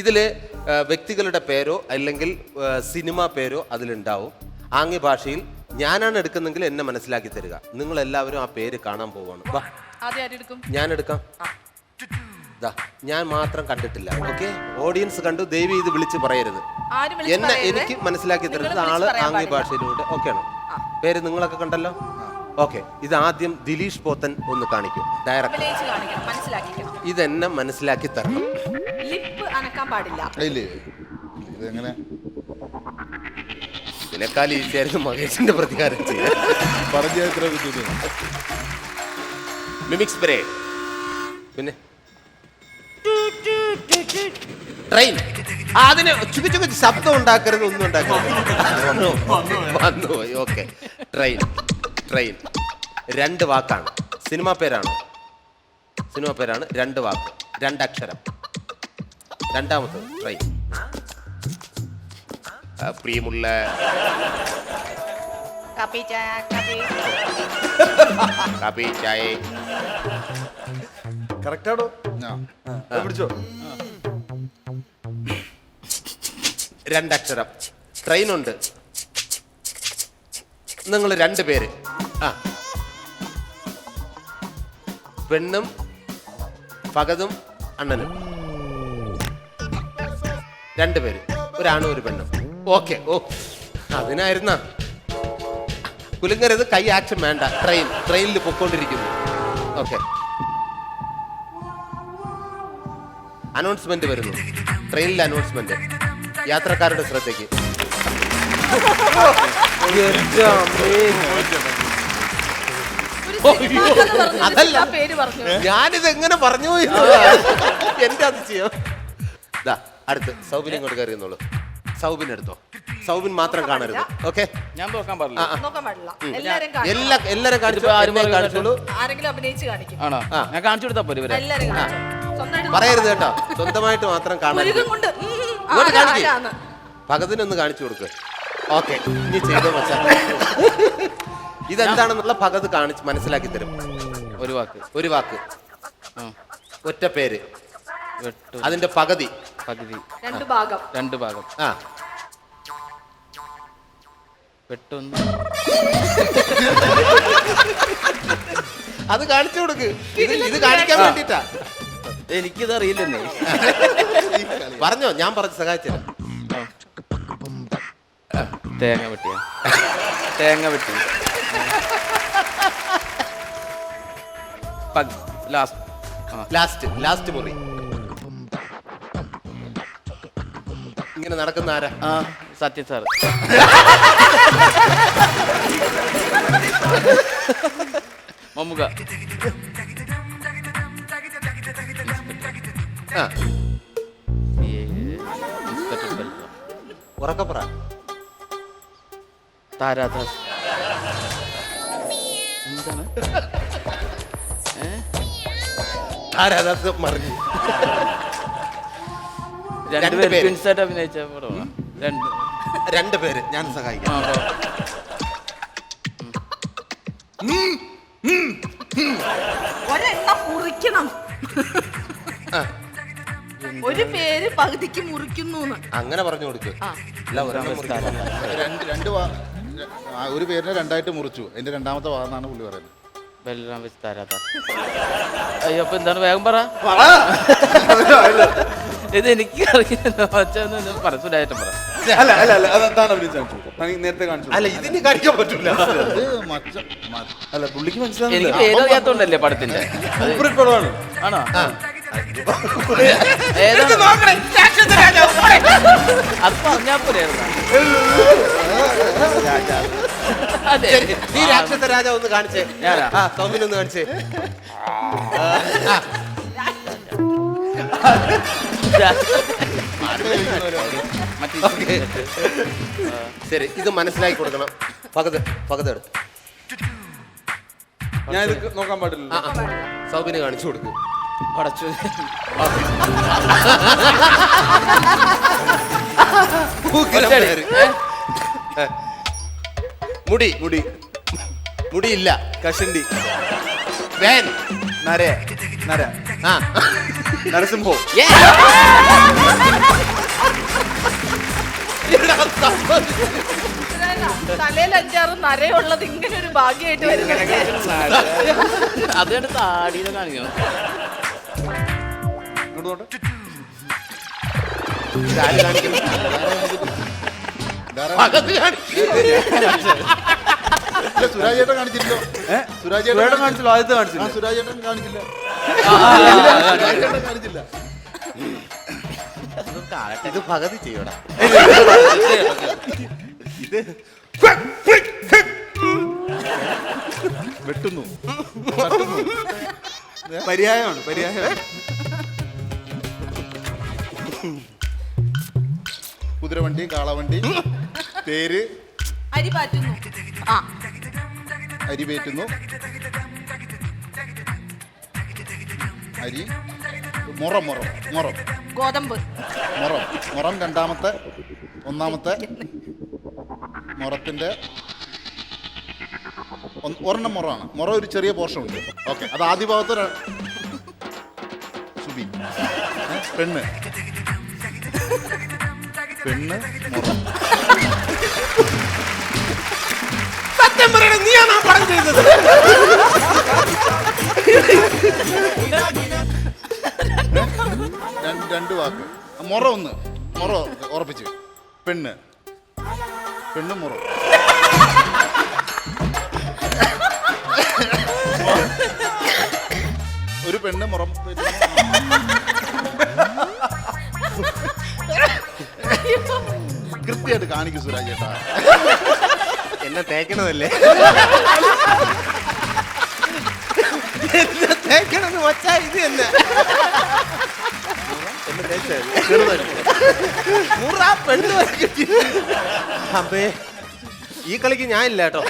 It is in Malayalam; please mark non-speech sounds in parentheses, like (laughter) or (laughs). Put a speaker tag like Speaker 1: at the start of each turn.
Speaker 1: ഇതിൽ ആ, വ്യക്തികളുടെ പേരോ അല്ലെങ്കിൽ സിനിമ പേരോ അതിലുണ്ടാവും. ആംഗ്യ ഭാഷയിൽ ഞാനാണ് എടുക്കുന്നെങ്കിൽ എന്നെ മനസ്സിലാക്കി തരിക. നിങ്ങൾ എല്ലാവരും ആ പേര് കാണാൻ പോവാണ് വാ. ഞാൻ എടുക്കാം. ഞാൻ മാത്രം കണ്ടിട്ടില്ല. ഓക്കെ? ഓഡിയൻസ് കണ്ടു ദേവി ഇത് വിളിച്ച് പറയരുത്. എന്നെ എനിക്ക് മനസ്സിലാക്കി തരുന്നത്
Speaker 2: ആൾ
Speaker 1: ആംഗ്യ ഭാഷയിലൂടെ. ഓക്കെ ആണോ പേര് നിങ്ങളൊക്കെ കണ്ടല്ലോ? ഓക്കെ. ഇത് ആദ്യം ദിലീഷ് പോത്തൻ ഒന്ന് കാണിക്കും. ഡയറക്ടർ. ഇതെന്നെ മനസ്സിലാക്കി തരണം.
Speaker 2: അനക്കാൻ പാടില്ല.
Speaker 3: ഇതെങ്ങനെ?
Speaker 1: ഇതിനേക്കാൾ ഈസിയായിരുന്നു മഹേഷിന്റെ പ്രതികാരം ചെയ്യാൻ.
Speaker 3: പറഞ്ഞ എത്ര
Speaker 1: മിമിക്സ് സ്പ്രേ പിന്നെ? ട്രെയിൻ അതിന് ചുക്ക് ചുക്ക് ശബ്ദം ഉണ്ടാക്കരുത് ഒന്നും ഉണ്ടാക്കരുത്. വന്നു പോയി ഓക്കെ ട്രെയിൻ ട്രെയിൻ രണ്ട് വാക്കാണ്. സിനിമ പേരാണ്. സിനിമ പേരാണ് രണ്ട് വാക്ക്. രണ്ടക്ഷരം. രണ്ടാമത്തത് ട്രൈ ആ, പ്രിയമുള്ള
Speaker 2: കാപ്പി ചായ കാപ്പി.
Speaker 1: കാപ്പി ചായ.
Speaker 4: കറക്റ്റാണോ പിടിച്ചോ?
Speaker 1: രണ്ടക്ഷരം. ട്രെയിൻ ഉണ്ട്. നിങ്ങൾ രണ്ട് പേര്. ആ. പെണ്ണും പകതും അണ്ണനും. രണ്ട് പേര് ഒരാണും ഒരു പെണ്ണും. ഓക്കെ ഓ അതിനായിരുന്ന. കുലുങ്ങരുത് കൈ ആക്ഷൻ വേണ്ട. ട്രെയിൻ ട്രെയിനിൽ പൊക്കോണ്ടിരിക്കുന്നു. ഓക്കെ. അനൗൺസ്മെന്റ് വരുന്നു. ട്രെയിനിൽ അനൗൺസ്മെന്റ്. യാത്രക്കാരുടെ ശ്രദ്ധയ്ക്ക്. അതല്ല. ഞാനിത് എങ്ങനെ പറഞ്ഞു. എന്റെ അതിശയം. അടുത്ത് സൗബിനെ ഇങ്ങോട്ട് കയറിയെന്നുള്ളൂ സൗബിൻ എടുത്തോ. സൗബിൻ മാത്രം കാണരുത്. ഓക്കെ?
Speaker 5: ഞാൻ നോക്കാൻ പാടില്ല.
Speaker 2: നോക്കാൻ പാടില്ല. എല്ലാരും കാണും
Speaker 1: എല്ലാ എല്ലാരും കാണിച്ചു?
Speaker 5: ആരും
Speaker 1: കാണിച്ചോളൂ.
Speaker 2: ആരെങ്കിലും അഭിനയിച്ച് കാണിക്കും.
Speaker 5: ആണോ? ഞാൻ കാണിച്ചു കൊടുത്താ പോരെ ഇവരെ?
Speaker 2: എല്ലാരും സ്വന്തമായിട്ട്
Speaker 1: പറയരുത് കേട്ടോ. സ്വന്തമായിട്ട് മാത്രം കാണരുത്.
Speaker 2: കൊണ്ട്. ഉം, ഉം,
Speaker 1: ഇങ്ങോട്ട്
Speaker 2: ആരാ,
Speaker 1: കാണിക്ക്.
Speaker 2: ആരാന്ന്.
Speaker 1: ഭഗതിനൊന്ന് കാണിച്ചു കൊടുക്ക്. ഓക്കെ. ഇനി ചെയ്തോ മച്ചാ. ഇതെന്താണെന്നുള്ള ഭഗത് കാണിച്ച് മനസ്സിലാക്കി തരും.
Speaker 5: ഒരു വാക്ക്.
Speaker 1: ഒരു വാക്ക്.
Speaker 5: ആ.
Speaker 1: ഒറ്റ പേര്. അതിന്റെ പകുതി.
Speaker 5: പകുതി.
Speaker 2: രണ്ട് ഭാഗം.
Speaker 5: രണ്ട് ഭാഗം.
Speaker 1: ആ.
Speaker 5: വെട്ടൊന്ന്
Speaker 1: അത് കാണിച്ചു കൊടുക്ക്. ഇത് ഇത് കാണിക്കാൻ വേണ്ടിട്ടാ
Speaker 5: എനിക്കിത് അറിയില്ലെന്നേ
Speaker 1: പറഞ്ഞോ ഞാൻ പറഞ്ഞു സഹായിച്ചില്ല
Speaker 5: തേങ്ങ വെട്ടിയ തേങ്ങ വെട്ടി. ലാസ്റ്റ്.
Speaker 1: ലാസ്റ്റ് ലാസ്റ്റ് മുറി. ഇങ്ങനെ നടക്കുന്ന ആരാ?
Speaker 5: ആ സത്യം സാർ. മമ്മുക.
Speaker 1: ഉറക്കപ്പറ.
Speaker 5: താരാദാസ് എന്താണ്
Speaker 1: അത് മറിഞ്ഞു.
Speaker 5: രണ്ടുപേരും
Speaker 1: പേര്.
Speaker 5: ട്വിൻസ് ആയിട്ട് അഭിനയിച്ച പടമാണ് രണ്ട്
Speaker 1: രണ്ട് പേര്. ഞാൻ സഹായിക്കാം.
Speaker 2: ഒരെണ്ണം മുറിക്കണം. ഒരു പേര് പകുതിക്ക് മുറിക്കുന്നു
Speaker 1: അങ്ങനെ പറഞ്ഞു കൊടുക്ക്. അല്ല ഒരെണ്ണം മുറിക്കണം.
Speaker 3: രണ്ട് രണ്ട് വാ ആ, ഒരു പേരിനെ രണ്ടായിട്ട് മുറിച്ചു. എന്റെ രണ്ടാമത്തെ വാന്നാണ് പുള്ളി പറയുന്നത്.
Speaker 5: ബലറാം വെച്ച് അയ്യോ അപ്പൊ എന്താണ്? വേഗം പറ. (laughs) ഇത് എനിക്ക് അറിയില്ല പറ.
Speaker 4: അല്ല അല്ല അല്ല നേരത്തെ കാണിച്ചു
Speaker 1: അല്ല ഇതിന് കാണിക്കാൻ പറ്റൂല.
Speaker 3: മച്ച മ-
Speaker 4: അല്ല പുള്ളിക്ക്
Speaker 5: എനിക്ക്
Speaker 4: മനസ്സിലാവുന്നില്ല
Speaker 5: പേരറിയാത്തോണ്ടല്ലേ പടത്തിന്റെ? അത്
Speaker 4: സൂപ്പർ പടമാണ്
Speaker 5: ആണോ. ഏതാണ് അത് പറഞ്ഞാ അതെ.
Speaker 1: ശരി, നീ രാക്ഷസ രാജാവ് ഒന്ന് കാണിച്ചേ.
Speaker 5: ഞാനാ?
Speaker 1: ആ സൗമിൻ ഒന്ന് കാണിച്ചേ.
Speaker 5: മറ്റേ
Speaker 1: ഓക്കേ. ശരി ഇത് മനസ്സിലാക്കി കൊടുക്കണം. പകത് പകത് എടുത്ത്
Speaker 4: ഞാൻ ഇത് നോക്കാൻ പാടില്ല.
Speaker 1: സൗബിന് കാണിച്ചു കൊടുക്ക്.
Speaker 5: പടച്ചു.
Speaker 1: മുടി
Speaker 4: മുടി.
Speaker 1: മുടിയില്ല.
Speaker 4: കഷണ്ടി.
Speaker 1: വേൻ.
Speaker 4: നര. നര.
Speaker 1: ആ.
Speaker 4: നരസിംഹോ.
Speaker 5: തലയിൽ
Speaker 2: അഞ്ചാറ് നരയുള്ളത് ഇങ്ങനെ ഒരു ഭാഗ്യമായിട്ട് വരുന്നത്
Speaker 5: അത് കണ്ട് താടിയിലെ കാണിക്കണം.
Speaker 1: ഇതാര് കാണിക്കുന്നു?
Speaker 3: ധാരാളം. അകത്ത് സുരാജ് ചേട്ടൻ കാണിച്ചില്ലോ സുരാജ് ചേട്ടൻ
Speaker 4: കാണിച്ചല്ലോ ആദ്യത്തെ കാണിച്ചില്ല
Speaker 3: സുരാജ് ചേട്ടൻ കാണിച്ചില്ല സുരാജ് ചേട്ടൻ കാണിച്ചില്ല
Speaker 1: ഇത് പകുതി ചെയ്യടാ ഇത്
Speaker 3: വെട്ടുന്നു
Speaker 4: പര്യായമാണ് പര്യായമാണ്
Speaker 3: കുതിരവണ്ടി കാളവണ്ടി തേര്
Speaker 2: അരി പാറ്റുന്നു ആ
Speaker 3: അരി പേറ്റുന്നു അരി. മുറം മുറം മുറം.
Speaker 2: ഗോതമ്പ്.
Speaker 3: മുറം. മുറം രണ്ടാമത്തെ ഒന്നാമത്തെ മുറത്തിന്റെ ഒരെണ്ണം മുറമാണ് മുറ ഒരു ചെറിയ പോർഷൻ ഉണ്ട്. ഓക്കെ അത് ആദ്യ ഭാഗത്ത് സുബി. പെണ്ണ്. പെണ്ണ് മുറം.
Speaker 1: സത്യം പറയണ നീയാണ് ആ പടം ചെയ്തത്.
Speaker 3: രണ്ട് രണ്ട് വാക്ക്. മുറ ഒന്ന്. മുറ ഉറപ്പിച്ച്. പെണ്ണ്. പെണ്ണ് മുറ. ഒരു പെണ്ണ് മുറം. കൃത്യമായിട്ട് കാണിക്കും സുരാജ് ചേട്ടാ
Speaker 1: എന്നെ തേക്കണതല്ലേ? തേക്കണെന്ന് വച്ചാ ഇത് എന്നെ മുറാ പെണ്ണ്. അമ്പേ ഈ കളിക്ക് ഞാൻ ഇല്ല കേട്ടോ.